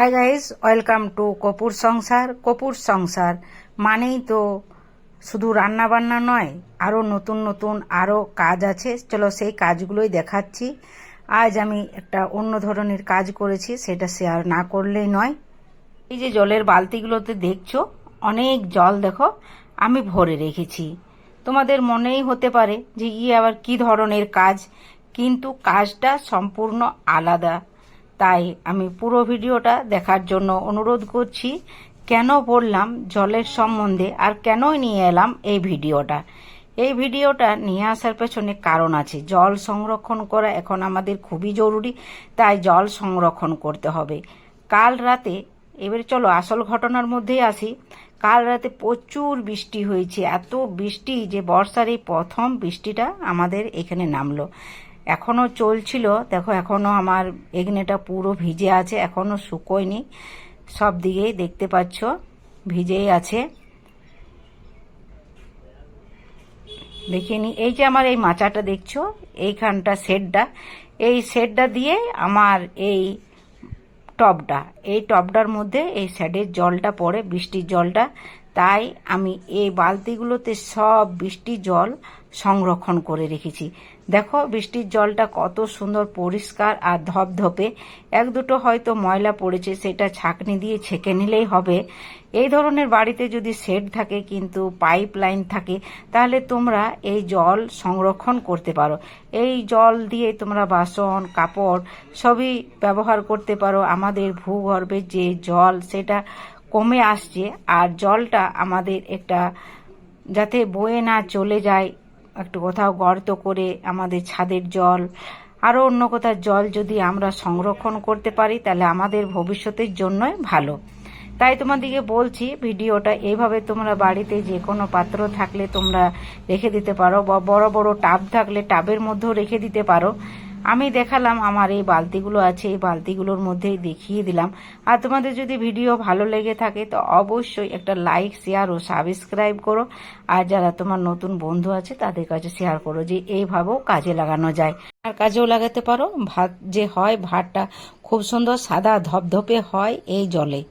Hi guys welcome to Kapoor Sansar Kapoor Sansar মানেই তো শুধু রান্না বান্না নয় আরও নতুন নতুন আরও কাজ আছে। চলো সেই কাজগুলোই দেখাচ্ছি। আজ আমি একটা অন্য ধরনের কাজ করেছি, সেটা শেয়ার না করলেই নয়। এই যে জলের বালতিগুলোতে দেখছ, অনেক জল দেখো, আমি ভরে রেখেছি। তোমাদের মনেই হতে পারে যে ইয়ে আবার কি ধরনের কাজ? কিন্তু কাজটা সম্পূর্ণ আলাদা। তাই আমি পুরো ভিডিওটা দেখার জন্য অনুরোধ করছি, কেন বললাম জলের সম্বন্ধে আর কেনই নিয়ে এলাম এই ভিডিওটা। এই ভিডিওটা নিয়ে আসার পেছনে কারণ আছে। জল সংরক্ষণ করা এখন আমাদের খুবই জরুরি, তাই জল সংরক্ষণ করতে হবে। কাল রাতে, এবারে চলো আসল ঘটনার মধ্যেই আসি। কাল রাতে প্রচুর বৃষ্টি হয়েছে, এত বৃষ্টি যে বর্ষার এই প্রথম বৃষ্টিটা আমাদের এখানে নামলো। এখনও চলছিল। দেখো এখনও আমার এগনেটা পুরো ভিজে আছে এখনও শুকোয়নি। সব দিকেই দেখতে পাচ্ছ, ভিজেই আছে। দেখিয়ে নি, এই যে আমার এই মাচাটা দেখছ, এইখানটা শেডটা, এই শেডটা দিয়ে আমার এই টবটা এই টবটার মধ্যে এই শেডের জলটা পড়ে, বৃষ্টির জলটা। তাই আমি এই বালতিগুলোতে সব বৃষ্টির জল সংরক্ষণ করে রেখেছি। দেখো, বৃষ্টির জলটা কত সুন্দর পরিষ্কার আর ধপধপে। এক দুটো হয়তো ময়লা পড়েছে, সেটা ছাঁকনি দিয়ে ছেঁকে নিলেই হবে। এই ধরনের বাড়িতে যদি সেট থাকে, কিন্তু পাইপ লাইন থাকে, তাহলে তোমরা এই জল সংরক্ষণ করতে পারো। এই জল দিয়ে তোমরা বাসন, কাপড় সবই ব্যবহার করতে পারো। আমাদের ভূগর্ভের যে জল, সেটা কমে আসছে, আর জলটা আমাদের একটা যাতে বয়ে না চলে যায় একটু কোথাও গর্ত করে আমাদের ছাদের জল আরও অন্য কোথাও জল যদি আমরা সংরক্ষণ করতে পারি, তাহলে আমাদের ভবিষ্যতের জন্যই ভালো। তাই তোমাদেরকে বলছি, ভিডিওটা এইভাবে তোমরা বাড়িতে যে কোনো পাত্র থাকলে তোমরা রেখে দিতে পারো, বা বড় বড় টাব থাকলে টাবের মধ্যেও রেখে দিতে পারো। আমি দেখালাম আমার এই বালতিগুলো আছে, এই বালতিগুলোর মধ্যেই দেখিয়ে দিলাম। আর তোমাদের যদি ভিডিও ভালো লেগে থাকে, তো অবশ্যই একটা লাইক, শেয়ার ও সাবস্ক্রাইব করো। আর যারা তোমার নতুন বন্ধু আছে, তাদের কাছে শেয়ার করো যে এইভাবেও কাজে লাগানো যায়। আর কাজেও লাগাতে পারো, ভাত যে হয়, ভাতটা খুব সুন্দর সাদা ধপধপে হয় এই জলে।